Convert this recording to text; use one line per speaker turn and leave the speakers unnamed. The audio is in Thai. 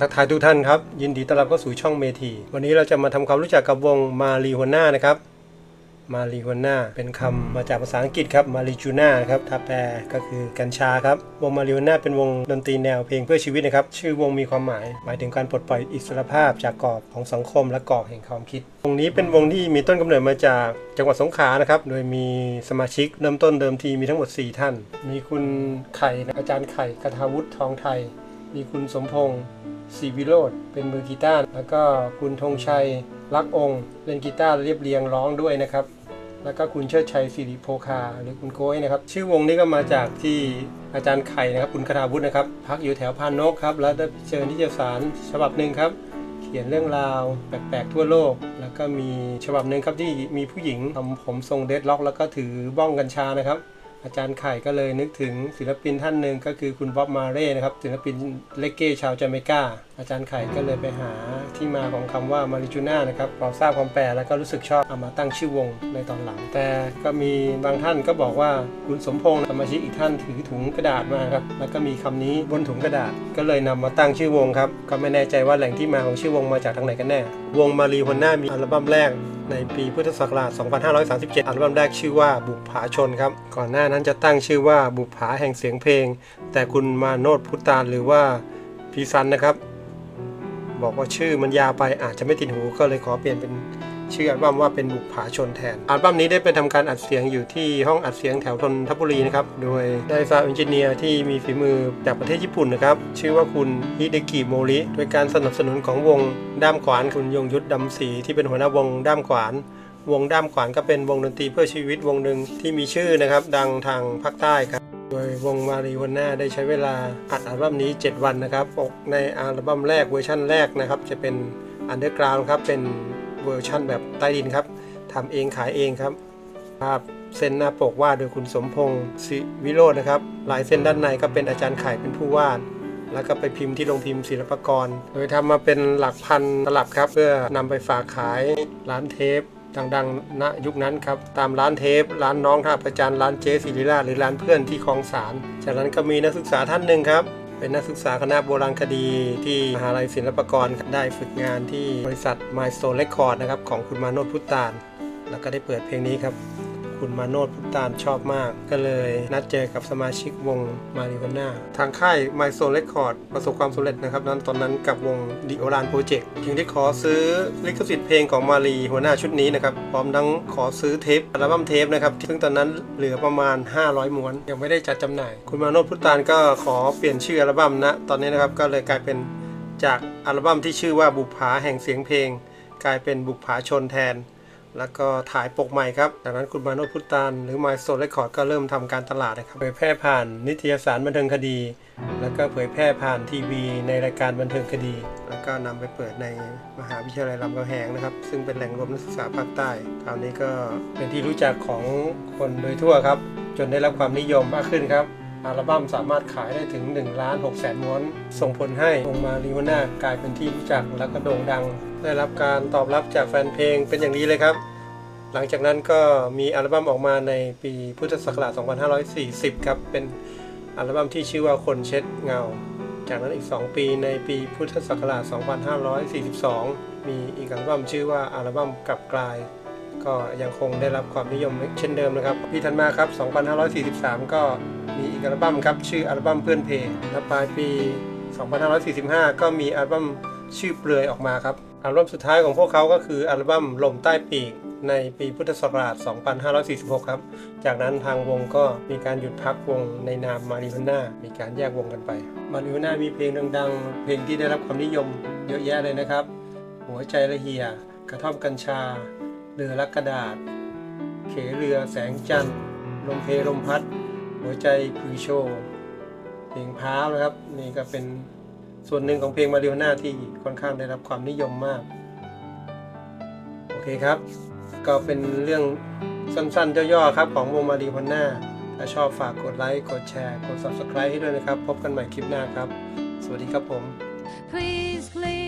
ทักทายทุกท่านครับ ยินดีต้อนรับเข้าสู่ช่องเมทีวันนี้เราจะมาทำความรู้จักกับวงมารีฮวน่านะครับมารีฮวน่าเป็นคำมาจากภาษาอังกฤษครับมารีจูน่าครับถ้าแปลก็คือกัญชาครับวงมารีฮวน่าเป็นวงดนตรีแนวเพลงเพื่อชีวิตนะครับ ชื่อวงมีความหมาย หมายถึงการปลดปล่อยอิสรภาพจากกรอบของสังคมและกรอบแห่งความคิด วงนี้เป็นวงที่มีต้นกำเนิดมาจากจังหวัดสงขลานะครับ โดยมีสมาชิกเริ่มต้นเดิมทีมีทั้งหมด 4 ท่าน มีคุณไข่นะอาจารย์ไข่กทาวุฒิทองไทย มีคุณสมพงศ์ศรีวิโรธเป็นมือกีตาร์แล้วก็คุณธงชัยรักองค์เล่นกีตาร์เรียบเรียงร้องด้วยนะครับ แล้วก็คุณเชิดชัยสิริโพคา หรือคุณโก้ยนะครับ ชื่อวงนี้ก็มาจากที่อาจารย์ไข่นะครับคุณคาราวุฒินะครับ พักอยู่แถวพานนกครับ แล้วได้เจอนิตยสารฉบับหนึ่งครับ เขียนเรื่องราวแปลกๆทั่วโลก แล้วก็มีฉบับหนึ่งครับที่มีผู้หญิงทำผมทรงเดดล็อก แล้วก็ถือบ้องกัญชานะครับ อาจารย์ไข่ก็เลยนึกถึงศิลปินท่านหนึ่งก็คือคุณบ๊อบมาเร่นะครับศิลปินเลกเก้ชาวจาเมกาอาจารย์ไข่ก็เลยไปหาที่มาของคำว่ามาริจูน่านะครับพอทราบความแปลแล้วก็รู้สึกชอบเอามาตั้งชื่อวงในตอนหลัง แต่ก็มีบางท่านก็บอกว่าคุณสมพงษ์สมาชิกอีกท่านถือถุงกระดาษมาครับแล้วก็มีคำนี้บนถุงกระดาษ ก็เลยนำมาตั้งชื่อวงครับก็ไม่แน่ใจว่าแหล่งที่มาของชื่อวงมาจากทางไหนกันแน่ วงมารีฮวน่ามีอัลบั้มแรก ในปีพุทธศักราช 2537 อัลบั้มแรกชื่อว่าบุปผาชนครับ ก่อนหน้านั้นจะตั้งชื่อว่าบุปผาแห่งเสียงเพลง แต่คุณมาโนดพุตานหรือว่าพีซันนะครับ บอกว่าชื่อมันยาวไปอาจจะไม่ติดหูก็เลยขอเปลี่ยนเป็น ชื่ออัลบั้มว่าเป็นบุปผาชนแทน อัลบั้มนี้ได้ไปทำการอัดเสียงอยู่ที่ห้องอัดเสียงแถวทนทบุรีนะครับ โดยได้ซาวด์เอนจิเนียร์ที่มีฝีมือจากประเทศญี่ปุ่นนะครับ ชื่อว่าคุณฮิเดกิโมริ โดยการสนับสนุนของวงด้ามขวานคุณยงยุทธดำศรีที่เป็นหัวหน้าวงด้ามขวานวงด้ามขวานก็เป็นวงดนตรีเพื่อชีวิตวงหนึ่งที่มีชื่อนะครับ ดังทางภาคใต้ครับ โดยวงมารีวันน่าได้ใช้เวลาอัดอัลบั้มนี้ 7 วันนะครับปกในอัลบั้มแรกเวอร์ชั่นแรกนะครับ จะเป็นอันเดอร์กราวครับเป็น เวอร์ชั่นแบบใต้ดินครับทำเองขายเองครับภาพเส้นหน้าปกวาดโดยคุณสมพงศ์ศิวิโรจน์นะครับลายเส้นด้านในก็เป็นอาจารย์ไข่เป็นผู้วาด แล้วก็ไปพิมพ์ที่โรงพิมพ์ศิลปากร โดยทำมาเป็นหลักพันตลับครับ เพื่อนำไปฝากขายร้านเทปดังๆณยุคนั้นครับ ตามร้านเทป ร้านน้องท่าประจันร้านเจศิริราหรือร้านเพื่อนที่คลองสาร จากนั้นก็มีนักศึกษาท่านหนึ่งครับ เป็นนักศึกษาคณะโบราณคดีที่มหาลัยศิลปากรได้ฝึกงานที่บริษัท Milestone Record นะครับของคุณมาโนดพุตตาน แล้วก็ได้เปิดเพลงนี้ครับ คุณมาโนดพุตตานชอบมาก ก็เลยนัดเจอกับสมาชิกวงมาริวาน่าทางค่าย My Soul Record ประสบความสำเร็จนะครับนั้นตอนนั้นกับวง The Oran Project จึงได้ขอซื้อลิขสิทธิ์เพลงของมารีหัวหน้าชุดนี้นะครับพร้อมทั้งขอซื้อเทปอัลบั้มเทปนะครับซึ่งตอนนั้นเหลือประมาณ 500 ม้วน ยังไม่ได้จัดจำหน่าย คุณมาโนดพุตตานก็ขอเปลี่ยนชื่ออัลบั้มนะตอนนี้นะครับก็เลยกลายเป็นจากอัลบั้มที่ชื่อว่าบุปผาแห่งเสียงเพลง กลายเป็นบุปผาชนแทน แล้วก็ถ่ายปกใหม่ครับ จากนั้นคุณมาโนพุตานหรือ My Soul Record ก็เริ่มทำการตลาดนะครับ เผยแพร่ผ่านนิตยสารบันเทิงคดี แล้วก็เผยแพร่ผ่านทีวีในรายการบันเทิงคดี แล้วก็นำไปเปิดในมหาวิทยาลัยรามคำแหงนะครับ ซึ่งเป็นแหล่งรวมนักศึกษาภาคใต้ คราวนี้ก็เป็นที่รู้จักของคนโดยทั่วครับ จนได้รับความนิยมมากขึ้นครับ อัลบั้มสามารถขายได้ถึง1ล้าน6แสนม้วน ส่งผลให้วงมาริวน่ากลายเป็นที่รู้จักและก็โด่งดัง ได้รับการตอบรับจากแฟนเพลงเป็นอย่างดีเลยครับ หลังจากนั้นก็มีอัลบั้มออกมาในปีพุทธศักราช 2540 ครับ เป็นอัลบั้มที่ชื่อว่าคนเช็ดเงา จากนั้นอีก 2 ปีในปีพุทธศักราช 2542 มีอีกอัลบั้มชื่อว่าอัลบั้มกลับกลาย ก็ยังคงได้รับความนิยมเช่นเดิมนะครับพี่ธันมาครับ 2543 ก็มีอีกอัลบั้มครับชื่ออัลบั้มเพื่อนเพและปลายปี 2545 ก็มีอัลบั้มชื่อเปลือยออกมาครับอัลบั้มสุดท้ายของพวกเขาก็คืออัลบั้มลมใต้ปีกในปีพุทธศักราช 2546 ครับ จากนั้นทางวงก็มีการหยุดพักวงในนามมาริ h าน่ามีการแยกวงกันไป มาริ h าน่ามีเพลงดังๆ เพลงที่ได้รับความนิยมเยอะแยะเลยนะครับ หัวใจละเหีย กระท่อมกัญชา เรือลักกระดาษ เขเรือแสงจันทร์ ลมเพลมพัด หัวใจพือโชว์เพลงพ้าวนะครับ นี่ก็เป็นส่วนหนึ่งของเพลงมาเริ h าน่าที่ค่อนข้างได้รับความนิยมมาก โอเคครับ ก็เป็นเรื่องสั้นๆย่อๆครับของวงมารีพันนาถ้าชอบฝากกดไลค์ กดแชร์ กด Subscribe ให้ด้วยนะครับ พบกันใหม่คลิปหน้าครับ สวัสดีครับผม
ผู้